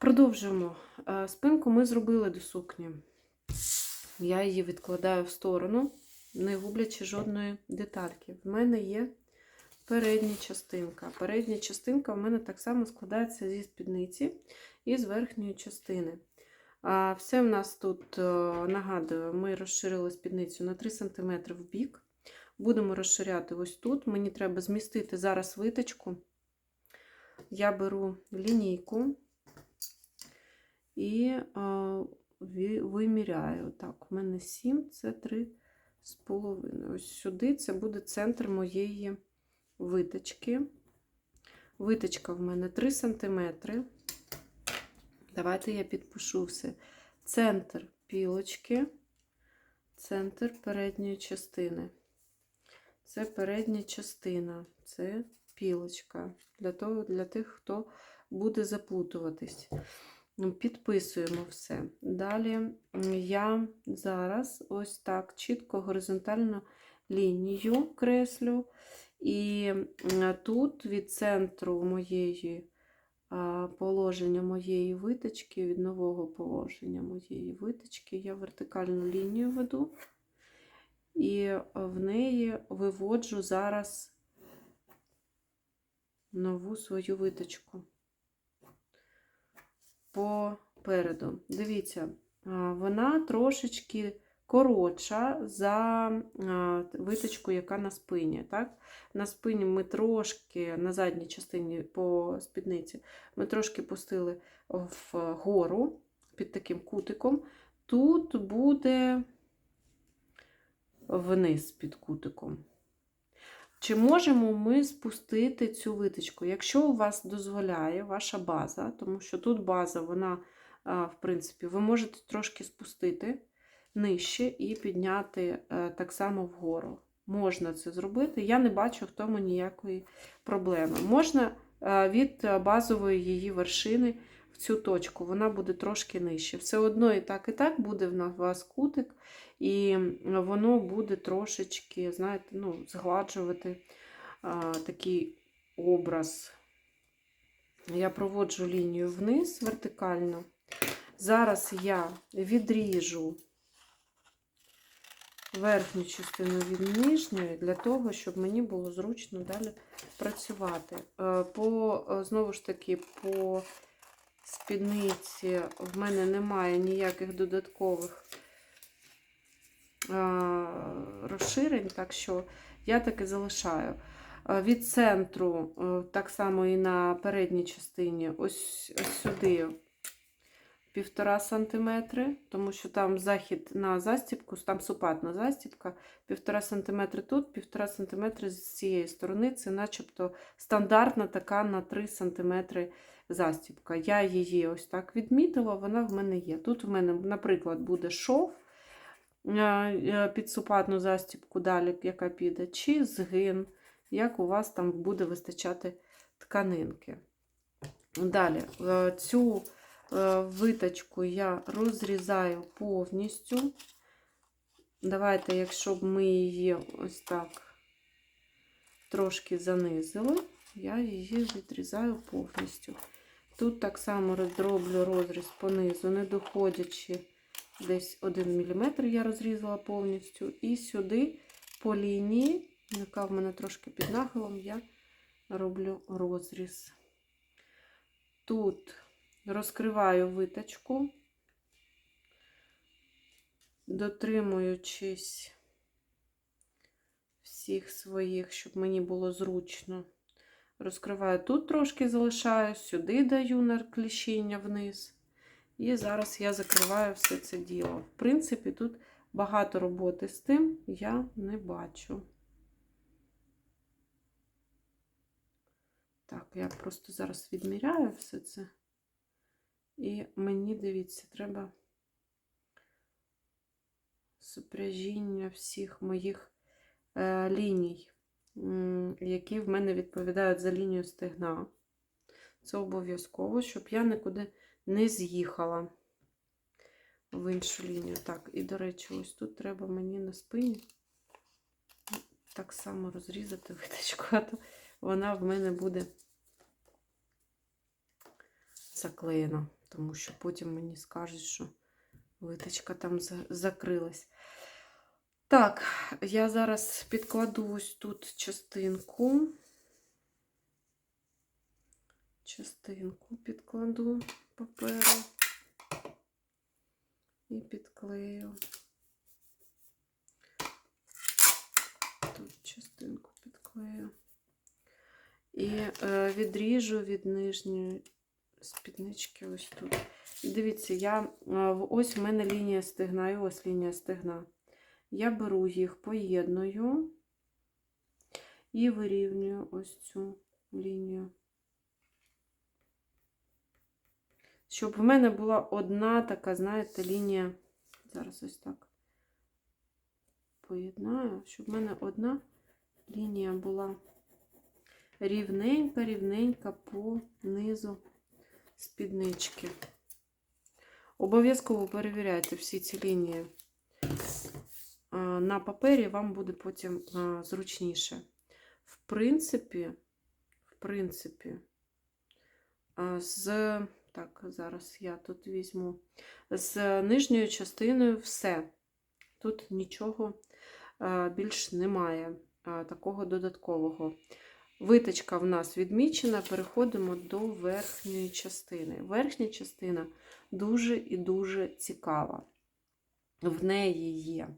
Продовжуємо. Е, Спинку ми зробили до сукні. Я її відкладаю в сторону, не гублячи жодної детальки. В мене є передня частинка. Передня частинка в мене так само складається зі спідниці і з верхньої частини. А все в нас тут, е, нагадую, ми розширили спідницю на 3 см в бік. Будемо розширяти ось тут. Мені треба змістити зараз виточку. Я беру лінійку і виміряю. Так, у мене 7, це 3 з половиною. Ось сюди це буде центр моєї виточки. Виточка в мене 3 см. Давайте я підпишу все. Центр пілочки, центр передньої частини. Це передня частина, це пілочка. Для, того, для тих, хто буде заплутуватись. Ну, Підписуємо все. Далі я зараз ось так чітко горизонтальну лінію креслю. І тут від центру моєї положення моєї виточки, від нового положення моєї виточки, я вертикальну лінію веду. І в неї виводжу зараз нову свою виточку попереду. Дивіться, вона трошечки коротша за виточку, яка на спині. Так? На спині ми трошки, на задній частині по спідниці, ми трошки пустили вгору під таким кутиком. Тут буде вниз під кутиком. Чи можемо ми спустити цю виточку? Якщо у вас дозволяє ваша база, тому що тут база, вона, в принципі, ви можете трошки спустити нижче і підняти е, так само вгору. Можна це зробити. Я не бачу в тому ніякої проблеми. Можна е, від базової її вершини в цю точку, вона буде трошки нижче. Все одно і так, і так буде в вас кутик, і воно буде трошечки, знаєте, ну, згладжувати а, такий образ. Я проводжу лінію вниз вертикально. Зараз я відріжу верхню частину від нижньої, для того, щоб мені було зручно далі працювати. Е, По, е, знову ж таки, по спідниці в мене немає ніяких додаткових розширень, так що я таки залишаю. Від центру, е, так само і на передній частині, ось, ось сюди півтора сантиметри, тому що там захід на застібку, там супатна застібка, півтора сантиметри тут, півтора сантиметри з цієї сторони. Це начебто стандартна така на 3 сантиметри застібка. Я її ось так відмітила, вона в мене є. Тут в мене, наприклад, буде шов е, е, під супатну застібку, далі, яка піде, чи згин, як у вас там буде вистачати тканинки. Далі, е, цю виточку я розрізаю повністю. Давайте, якщо б ми її ось так трошки занизили, я її відрізаю повністю. Тут так само роблю розріз понизу, не доходячи десь 1 мм, я розрізала повністю. І сюди по лінії, яка в мене трошки під нахилом, я роблю розріз. Тут розкриваю виточку, дотримуючись всіх своїх, щоб мені було зручно. Розкриваю тут трошки залишаю, сюди даю на кліщіння вниз. І зараз я закриваю все це діло. В принципі, тут багато роботи з тим я не бачу. Так, я просто зараз відміряю все це. І мені, дивіться, треба супряжіння всіх моїх е, ліній, які в мене відповідають за лінію стегна. Це обов'язково, щоб я нікуди не з'їхала в іншу лінію. Так, і, до речі, ось тут треба мені на спині так само розрізати виточку, а то вона в мене буде заклеєна. тому що потім мені скажуть, що виточка там закрилась. Так, я зараз підкладу ось тут частинку. Частинку підкладу паперу і підклею. Тут частинку підклею. І е, відріжу від нижньої спіднички ось тут. І Дивіться, я, е, ось в мене лінія стегна і ось лінія стегна. Я беру їх, поєдную і вирівнюю ось цю лінію. Щоб в мене була одна така, знаєте, лінія. Зараз ось так поєднаю, щоб в мене одна лінія була рівненька, рівненька по низу спіднички. Обов'язково перевіряйте всі ці лінії на папері, вам буде потім зручніше. В принципі, в принципі, з так, зараз я тут візьму з нижньою частиною все. Тут нічого більш немає такого додаткового. Виточка в нас відмічена, переходимо до верхньої частини. Верхня частина дуже і дуже цікава. В неї є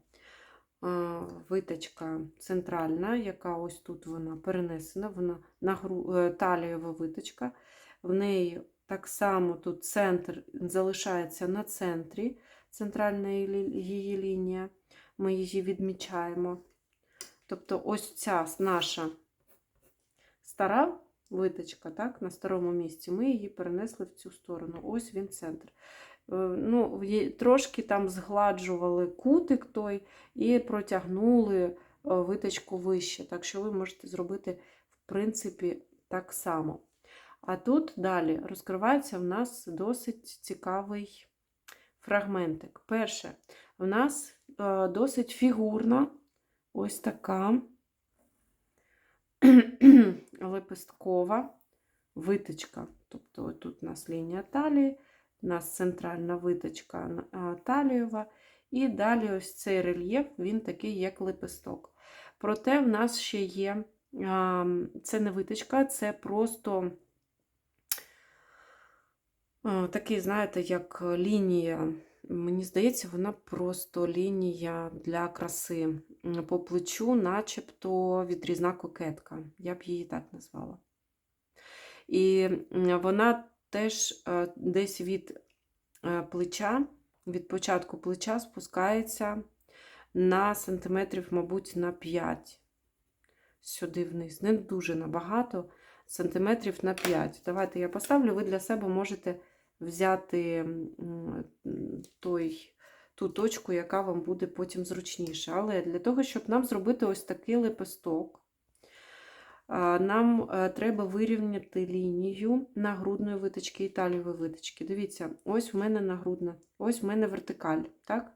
виточка центральна, яка ось тут вона перенесена, вона на гру... е, талієва виточка. В неї так само тут центр залишається на центрі, центральна її лінія. Ми її відмічаємо. Тобто, ось ця наша стара виточка, так, на старому місці, ми її перенесли в цю сторону. Ось він центр. Е, Ну, трошки там згладжували кутик той і протягнули е, виточку вище. Так що ви можете зробити, в принципі, так само. А тут далі розкривається в нас досить цікавий фрагментик. Перше, в нас е, досить фігурна, ось така лепесткова виточка. Тобто тут у нас лінія талії, у нас центральна виточка талієва, і далі ось цей рельєф, він такий, як лепесток. Проте в нас ще є, це не виточка, це просто такий, знаєте, як лінія. Мені здається, вона просто лінія для краси. По плечу, начебто відрізна кокетка. Я б її так назвала. І вона теж е, десь від е, плеча, від початку плеча спускається на сантиметрів, мабуть, на 5 сюди вниз. Не дуже набагато, сантиметрів на 5. Давайте я поставлю, ви для себе можете взяти той, ту точку, яка вам буде потім зручніше. Але для того, щоб нам зробити ось такий лепесток, нам е, треба вирівняти лінію нагрудної виточки і талієвої виточки. Дивіться, ось в мене нагрудна, ось в мене вертикаль, так?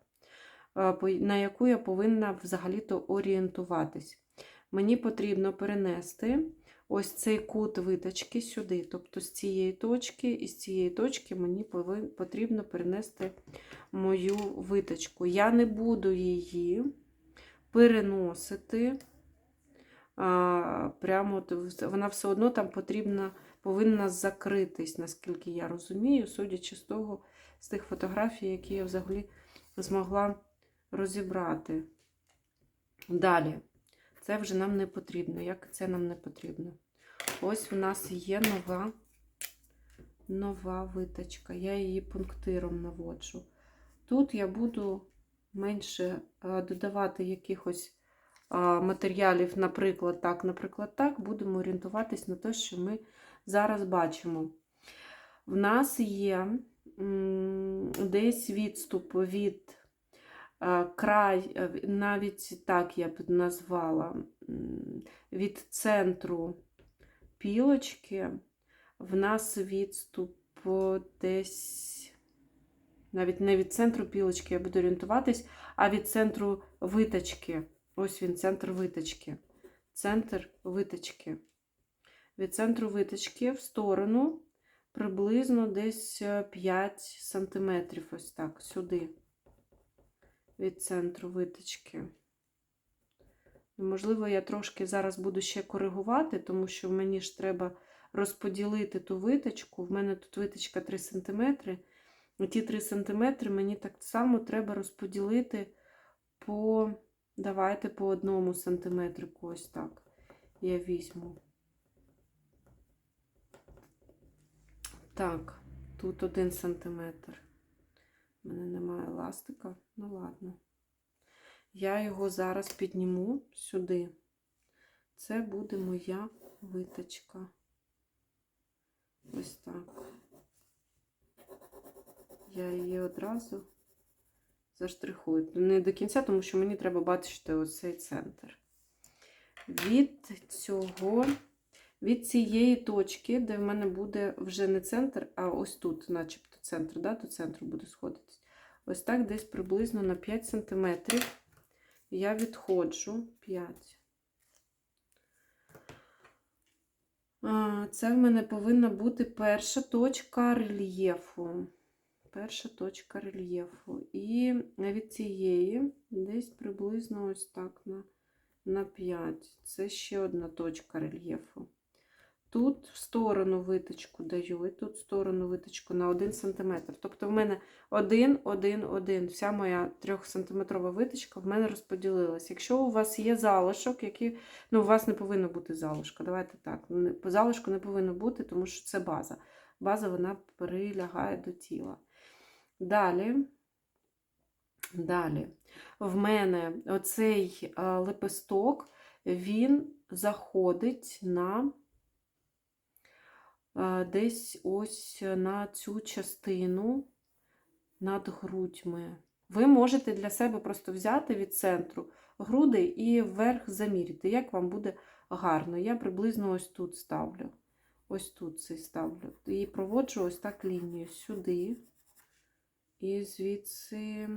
Е, на яку я повинна взагалі-то орієнтуватись. Мені потрібно перенести ось цей кут виточки сюди. Тобто з цієї точки і з цієї точки мені потрібно перенести мою виточку. Я не буду її переносити. Прямо вона все одно там потрібна, повинна закритись, наскільки я розумію, судячи з того, з тих фотографій, які я взагалі змогла розібрати. Далі, це вже нам не потрібно. Як це нам не потрібно? Ось в нас є нова, нова виточка. Я її пунктиром наводжу. Тут я буду менше е, додавати якихось матеріалів, наприклад, так, наприклад, так, будемо орієнтуватись на те, що ми зараз бачимо. В нас є десь відступ від е, край, е, навіть так я б назвала, від центру пілочки, в нас відступ десь, навіть не від центру пілочки, я буду орієнтуватись, а від центру виточки. Ось він, центр виточки. Центр виточки. Від центру виточки в сторону приблизно десь е, 5 сантиметрів, ось так, сюди, від центру виточки. Можливо, я трошки зараз буду ще коригувати, тому що мені ж треба розподілити ту виточку. В мене тут виточка 3 см. І ті 3 см мені так само треба розподілити по, давайте по одному сантиметрику, ось так. Я візьму. Так, тут один сантиметр. У мене немає еластика. Ну ладно. Я його зараз підніму сюди. Це буде моя виточка. Ось так. Я її одразу заштрихую. Не до кінця, тому що мені треба бачити ось цей центр. Від цього, від цієї точки, де в мене буде вже не центр, а ось тут, начебто, центр, да, до центру буде сходитись. Ось так десь приблизно на 5 см я відходжу 5. Це в мене повинна бути перша точка рельєфу. Перша точка рельєфу. І від цієї десь приблизно ось так на, на 5. Це ще одна точка рельєфу. Тут в сторону виточку даю, і тут в сторону виточку на 1 см. Тобто в мене 1, 1, 1. Вся моя 3-сантиметрова виточка в мене розподілилась. Якщо у вас є залишок, який, ну, у вас не повинно бути залишка. Давайте так. Залишку не повинно бути, тому що це база. База вона прилягає до тіла. Далі, далі, в мене оцей лепесток, він заходить на десь ось на цю частину над грудьми. Ви можете для себе просто взяти від центру груди і вверх заміряти, як вам буде гарно. Я приблизно ось тут ставлю. Ось тут цей ставлю. І проводжу ось так лінію сюди. І звідси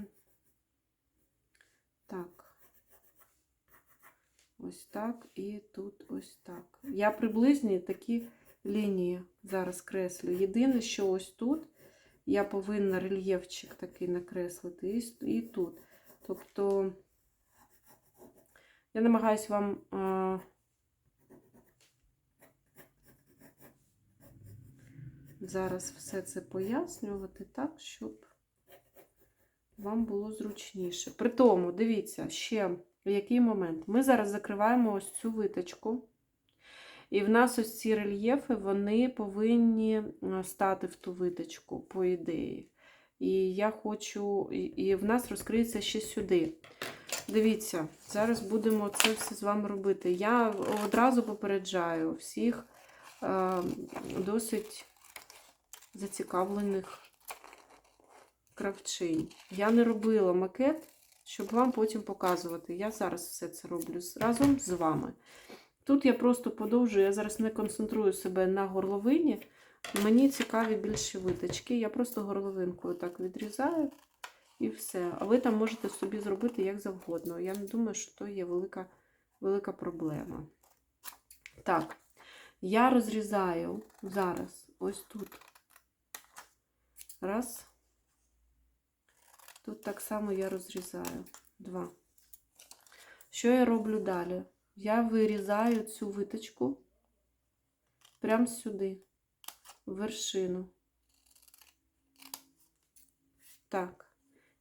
так. Ось так і тут ось так. Я приблизні такі лінії зараз креслю. Єдине, що ось тут я повинна рельєфчик такий накреслити, і, тут. Тобто, я намагаюся вам зараз все це пояснювати так, щоб вам було зручніше. При тому, дивіться, ще в який момент. Ми зараз закриваємо ось цю виточку. І в нас ось ці рельєфи, вони повинні стати в ту виточку, по ідеї. І я хочу, і в нас розкриється ще сюди. Дивіться, зараз будемо це все з вами робити. Я одразу попереджаю всіх е, досить зацікавлених кравчинь. Я не робила макет, щоб вам потім показувати. Я зараз все це роблю разом з вами. Тут я просто подовжую, я зараз не концентрую себе на горловині. Мені цікаві більші виточки. Я просто горловинкою так відрізаю і все. А ви там можете собі зробити як завгодно. Я не думаю, що то є велика, велика проблема. Так, я розрізаю зараз ось тут. Раз. Тут так само я розрізаю. Два. Що я роблю далі? Я вирізаю цю виточку прямо сюди, в вершину. Так,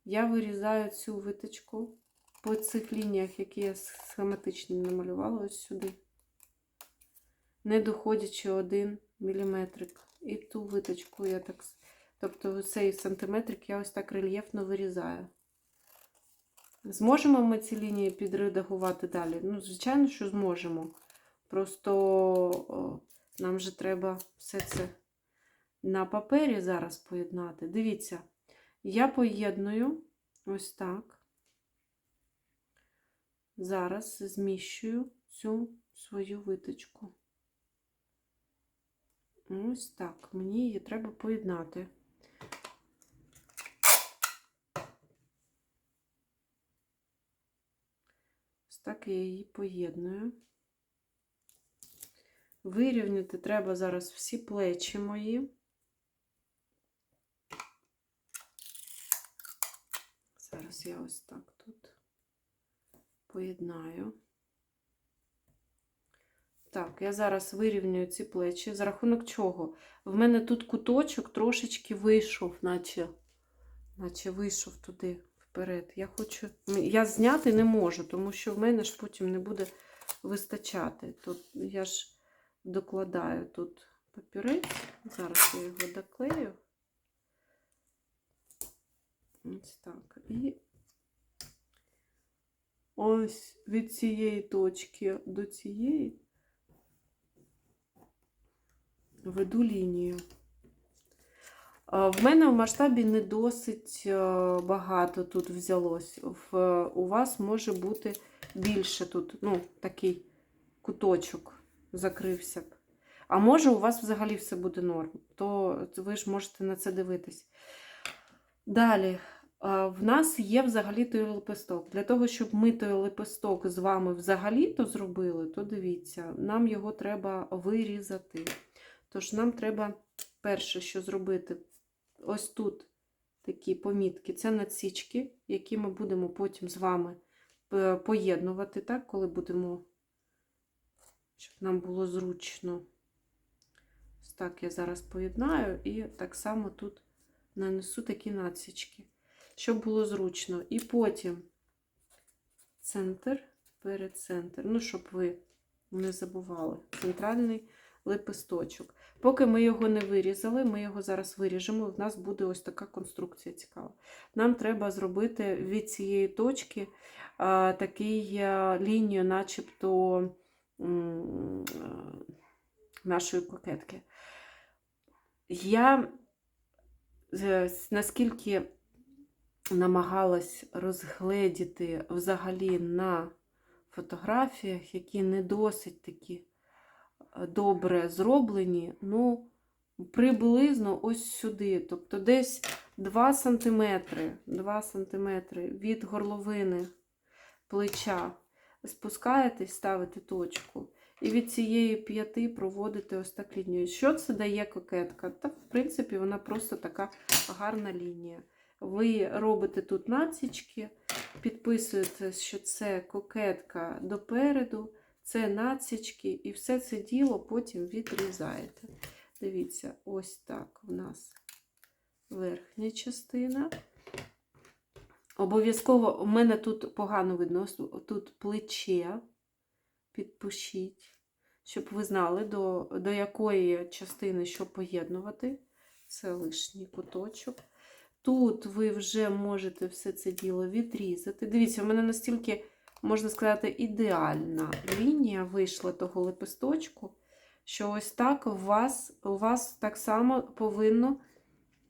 я вирізаю цю виточку по цих лініях, які я схематично намалювала, ось сюди, не доходячи один міліметрик. І ту виточку я так, тобто цей сантиметрик я ось так рельєфно вирізаю. Зможемо ми ці лінії підредагувати далі? Ну, звичайно, що зможемо. Просто нам же треба все це на папері зараз поєднати. Дивіться, я поєдную ось так. Зараз зміщую цю свою виточку. Ось так. Мені її треба поєднати. так я її поєдную. Вирівняти треба зараз всі плечі мої. Зараз я ось так тут поєднаю. Так, я зараз вирівнюю ці плечі, за рахунок чого? В мене тут куточок трошечки вийшов, наче, наче вийшов туди вперед. Я хочу. Я зняти не можу, тому що в мене ж потім не буде вистачати. Тут я ж докладаю тут папірець. Зараз я його доклею. Ось так. І ось від цієї точки до цієї веду лінію. А, В мене в масштабі не досить е, багато тут взялось. В, у вас може бути більше тут, ну, такий куточок закрився б. А може, у вас взагалі все буде норм, то ви ж можете на це дивитись. Далі, в нас є взагалі той лепесток. Для того, щоб ми той лепесток з вами взагалі-то зробили, то дивіться, нам його треба вирізати. Тож нам треба перше, що зробити, ось тут такі помітки. Це надсічки, які ми будемо потім з вами е, поєднувати, так, коли будемо, щоб нам було зручно. Ось так я зараз поєднаю, і так само тут нанесу такі надсічки, щоб було зручно. І потім центр, перецентр. Ну, щоб ви не забували, центральний лепесточок. Поки ми його не вирізали, ми його зараз виріжемо, у нас буде ось така конструкція цікава. Нам треба зробити від цієї точки а, такий а, лінію, начебто а, нашої кокетки. Я е, наскільки намагалась розгледіти взагалі на фотографіях, які не досить такі добре зроблені, ну, приблизно ось сюди. Тобто десь 2 см, 2 см від горловини плеча спускаєтесь, ставите точку. І від цієї п'яти проводите ось так лінію. Що це дає кокетка? Та, в принципі, вона просто така гарна лінія. Ви робите тут націчки, підписуєте, що це кокетка допереду, це націчки, і все це діло потім відрізаєте. Дивіться, ось так у нас верхня частина. Обов'язково у мене тут погано видно, тут плече. Підпишіть, щоб ви знали, до, до якої частини що поєднувати. Це лишній куточок. Тут ви вже можете все це діло відрізати. Дивіться, у мене настільки, можна сказати, ідеальна лінія вийшла того лепесточку, що ось так у вас, у вас так само повинно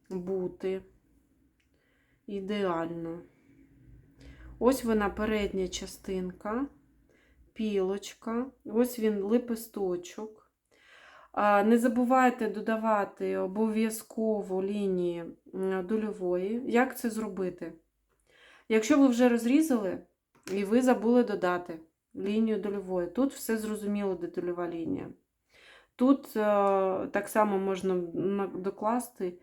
бути ідеально. Ось вона передня частинка пілочка, ось він лепесточок. Не забувайте додавати обов'язково лінії дольової. Як це зробити? Якщо ви вже розрізали і ви забули додати лінію дольової, тут все зрозуміло, де дольова лінія. Тут так само можна докласти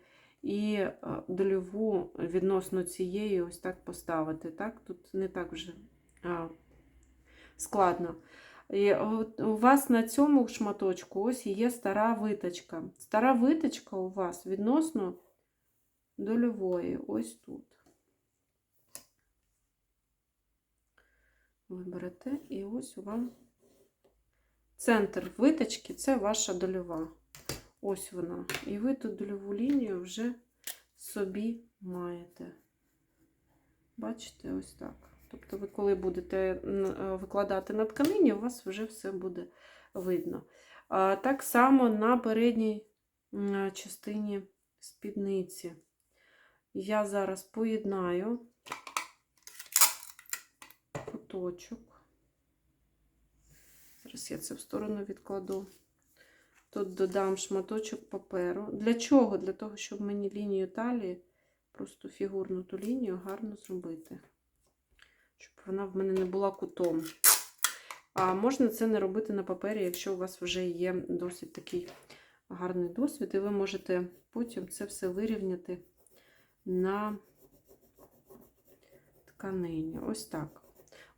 і дольову відносно цієї ось так поставити. Так? Тут не так вже складно. І У вас на цьому шматочку ось є стара виточка. Стара виточка у вас відносно дольової, ось тут. Ви берете і ось вам центр виточки це ваша дольова. Ось вона. І ви тут дольову лінію вже собі маєте. Бачите, ось так. Тобто, ви, коли будете е, викладати на тканині, у вас вже все буде видно. Так само на передній частині спідниці. Я зараз поєднаю куточок. Зараз я це в сторону відкладу. Тут додам шматочок паперу. Для чого? Для того, щоб мені лінію талії, просто фігурну ту лінію гарно зробити щоб вона в мене не була кутом. А можна це не робити на папері, якщо у вас вже є досить такий гарний досвід, і ви можете потім це все вирівняти на тканині. Ось так.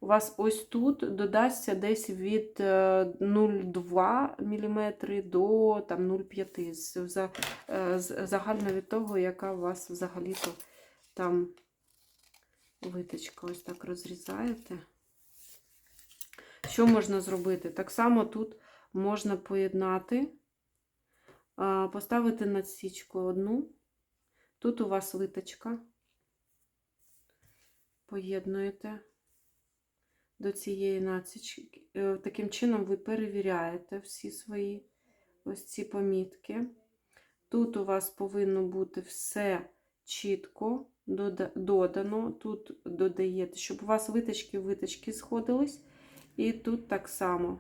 У вас ось тут додасться десь від е, 0,2 мм до там, 0,5 за- е, загально від того, яка у вас взагалі-то там виточка. Ось так розрізаєте. Що можна зробити? Так само тут можна поєднати, поставити надсічку одну. Тут у вас виточка. Поєднуєте до цієї надсічки. Е, Таким чином ви перевіряєте всі свої ось ці помітки. Тут у вас повинно бути все чітко додано. Тут додаєте, щоб у вас виточки виточки сходились. І тут так само.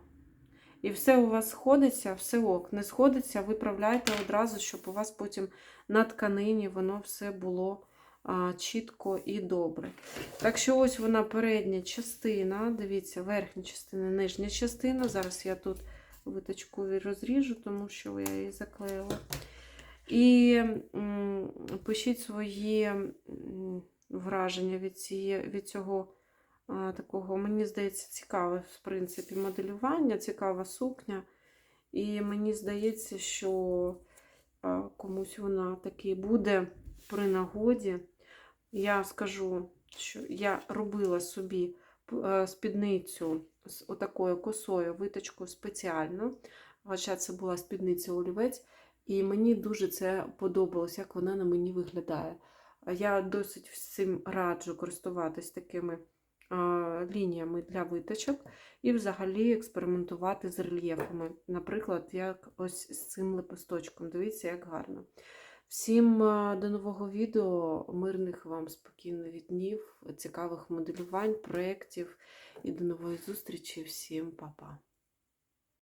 І все у вас сходиться, все ок. Не сходиться, виправляйте одразу, щоб у вас потім на тканині воно все було чітко і добре. Так що ось вона передня частина. Дивіться, верхня частина, нижня частина. Зараз я тут виточку розріжу, тому що я її заклеїла. І пишіть свої враження від, ціє, від цього такого, мені здається, цікаве, в принципі, моделювання, цікава сукня. І мені здається, що комусь вона таки буде при нагоді. Я скажу, що я робила собі е, спідницю з отакою косою виточку спеціально. Хоча це була спідниця олівець, і мені дуже це подобалось, як вона на мені виглядає. Я досить всім раджу користуватись такими лініями для виточок і взагалі експериментувати з рельєфами. Наприклад, як ось з цим лепесточком. Дивіться, як гарно. Всім до нового відео, мирних вам спокійних днів, цікавих моделювань, проєктів і до нової зустрічі. Всім па-па!